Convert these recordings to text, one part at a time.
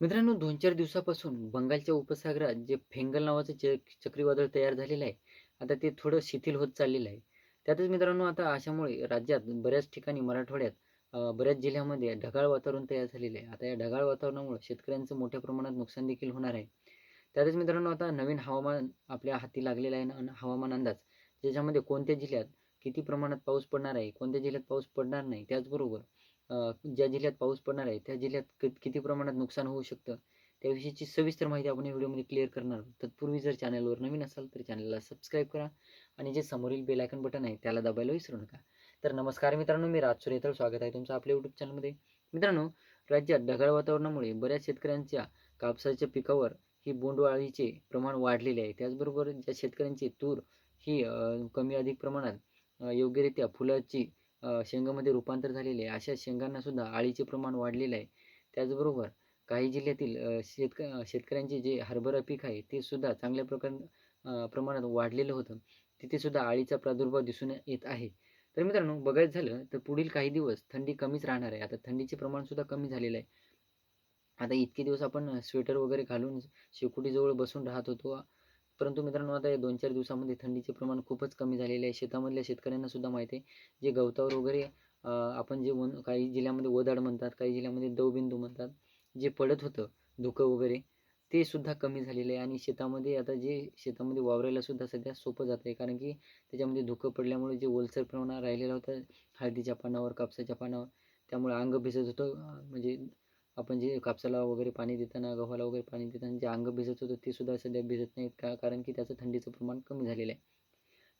मित्रांनो दोन चार दिवसापासून बंगालच्या उपसागरात जे फेंगल नावाचं च चक्रीवादळ तयार झालेलं आहे आता ते थोडं शिथिल होत चाललेलं आहे. त्यातच मित्रांनो आता अशामुळे राज्यात बऱ्याच ठिकाणी मराठवाड्यात बऱ्याच जिल्ह्यामध्ये ढगाळ वातावरण तयार झालेलं आहे. आता या ढगाळ वातावरणामुळे शेतकऱ्यांचं मोठ्या प्रमाणात नुकसान देखील होणार आहे. त्यातच मित्रांनो आता नवीन हवामान आपल्या हाती लागलेलं आहे आणि हवामान अंदाज ज्याच्यामध्ये कोणत्या जिल्ह्यात किती प्रमाणात पाऊस पडणार आहे कोणत्या जिल्ह्यात पाऊस पडणार नाही त्याचबरोबर ज्या जिल्ह्यात पाऊस पडणार आहे त्या जिल्ह्यात किती प्रमाणात नुकसान होऊ शकतं त्याविषयीची सविस्तर माहिती आपण या व्हिडिओमध्ये क्लिअर करणार तत्पूर्वी जर चॅनलवर नवीन असाल तर चॅनलला सबस्क्राईब करा आणि जे समोरील बेल आयकन बटन आहे त्याला दाबायला विसरू नका. तर नमस्कार मित्रांनो मी राज सुरेतळ स्वागत आहे तुमचं आपल्या यूट्यूब चॅनलमध्ये मित्रांनो राज्यात ढगाळ वातावरणामुळे बऱ्याच शेतकऱ्यांच्या कापसाच्या पिकावर ही बोंडवाळीचे प्रमाण वाढलेले आहे. त्याचबरोबर ज्या शेतकऱ्यांची तूर ही कमी अधिक प्रमाणात योग्यरित्या फुलाची शेंगामध्ये रूपांतर झालेले आहे. अशा शेंगांना सुद्धा प्रमाण वाढलेलं आहे. त्याचबरोबर काही जिल्ह्यातील शेतक शेतकऱ्यांचे जे हरभरा पीक आहे ते सुद्धा चांगल्या प्रकार प्रमाणात वाढलेलं होतं. तिथेसुद्धा आळीचा प्रादुर्भाव दिसून येत आहे. तर मित्रांनो बघायचं झालं तर पुढील काही दिवस थंडी कमीच राहणार आहे. आता थंडीचे प्रमाणसुद्धा कमी झालेलं आहे. आता इतके दिवस आपण स्वेटर वगैरे घालून शेकोटीजवळ बसून राहत होतो. परंतु मित्रांनो आता या दोन चार दिवसामध्ये थंडीचे प्रमाण खूपच कमी झालेले आहे. शेतामधल्या शेतकऱ्यांना सुद्धा माहिती आहे जे गवतावर वगैरे आपण जे वन काही जिल्ह्यामध्ये ओदाड म्हणतात काही जिल्ह्यामध्ये दवबिंदू म्हणतात जे पडत होतं धुकं वगैरे ते सुद्धा कमी झालेलं आहे. आणि शेतामध्ये आता जे शेतामध्ये वावरायला सुद्धा सध्या सोपं जात आहे. कारण की त्याच्यामध्ये धुकं पडल्यामुळे जे ओलसर प्रमाण राहिलेला होता हळदीच्या पानावर कापसाच्या पानावर त्यामुळे अंग भिजत होतं म्हणजे आपण जे कापसाला वगैरे पाणी देताना गव्हाला वगैरे पाणी देताना जे अंग भिजत होतं ते सुद्धा सध्या भिजत नाहीत का? कारण की त्याचं थंडीचं प्रमाण कमी झालेलं आहे.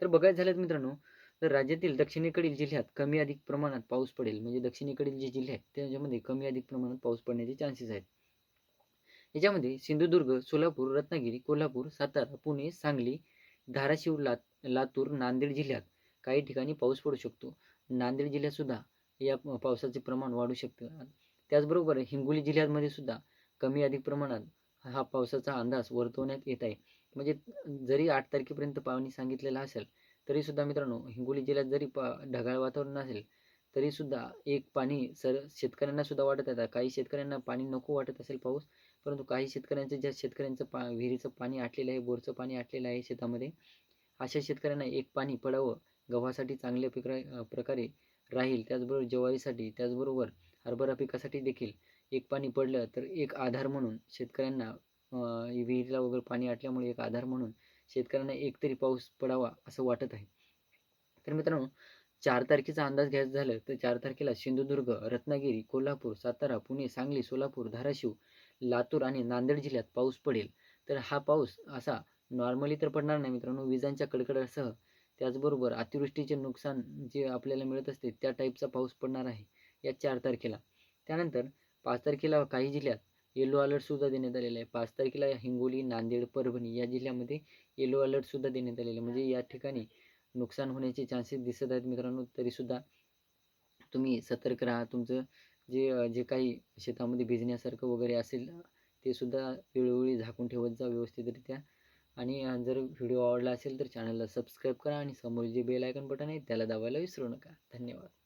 तर बघायचं झालं मित्रांनो तर राज्यातील दक्षिणेकडील जिल्ह्यात कमी अधिक प्रमाणात पाऊस पडेल. म्हणजे दक्षिणेकडील जे जिल्हे आहेत त्याच्यामध्ये कमी अधिक प्रमाणात पाऊस पडण्याचे चान्सेस आहेत. याच्यामध्ये सिंधुदुर्ग सोलापूर रत्नागिरी कोल्हापूर सातारा पुणे सांगली धाराशिव लात लातूर नांदेड जिल्ह्यात काही ठिकाणी पाऊस पडू शकतो. नांदेड जिल्ह्यात सुद्धा या पावसाचे प्रमाण वाढू शकतं. त्याचबरोबर हिंगोली जिल्ह्यामध्ये सुद्धा कमी अधिक प्रमाणात हा पावसाचा अंदाज वर्तवण्यात येत आहे. म्हणजे जरी आठ तारखेपर्यंत पाणी सांगितलेलं असेल तरी सुद्धा मित्रांनो हिंगोली जिल्ह्यात जरी पा ढगाळ वातावरण असेल तरी सुद्धा एक पाणी सर शेतकऱ्यांना सुद्धा वाटत आहे. काही शेतकऱ्यांना पाणी नको वाटत असेल पाऊस परंतु काही शेतकऱ्यांचं ज्या शेतकऱ्यांचं पा विहिरीचं पाणी आटलेलं आहे बोरचं पाणी आटलेलं आहे शेतामध्ये अशा शेतकऱ्यांना एक पाणी पडावं गव्हासाठी चांगल्या प्रकारे प्रकारे राहील. त्याचबरोबर ज्वारीसाठी त्याचबरोबर हरभरा पिकासाठी देखील एक पाणी पडलं तर एक आधार म्हणून शेतकऱ्यांना विहिरीला वगैरे पाणी आटल्यामुळे एक आधार म्हणून शेतकऱ्यांना एकतरी पाऊस पडावा असं वाटत आहे. तर मित्रांनो चार तारखेचा अंदाज घ्यायचा झालं तर चार तारखेला सिंधुदुर्ग रत्नागिरी कोल्हापूर सातारा पुणे सांगली सोलापूर धाराशिव लातूर आणि नांदेड जिल्ह्यात पाऊस पडेल. तर हा पाऊस असा नॉर्मली तर पडणार नाही मित्रांनो विजांच्या कडकडासह त्याचबरोबर अतिवृष्टीचे नुकसान जे आपल्याला मिळत असते त्या टाईपचा पाऊस पडणार आहे. या चार तारखेला. त्यानंतर पाच तारखेला काही जिल्ह्यात येलो अलर्टसुद्धा देण्यात आलेला आहे. पाच तारखेला हिंगोली नांदेड परभणी या जिल्ह्यामध्ये येलो अलर्टसुद्धा देण्यात आलेलं आहे. म्हणजे या ठिकाणी नुकसान होण्याचे चान्सेस दिसत आहेत मित्रांनो. तरीसुद्धा तुम्ही सतर्क राहा. तुमचं जे जे काही शेतामध्ये भिजण्यासारखं वगैरे असेल ते सुद्धा वेळोवेळी झाकून ठेवत जा व्यवस्थितरित्या. आणि जर व्हिडिओ आवडला असेल तर चॅनलला सबस्क्राईब करा आणि समोर जे बेल आयकन बटन आहे त्याला दाबायला विसरू नका. धन्यवाद.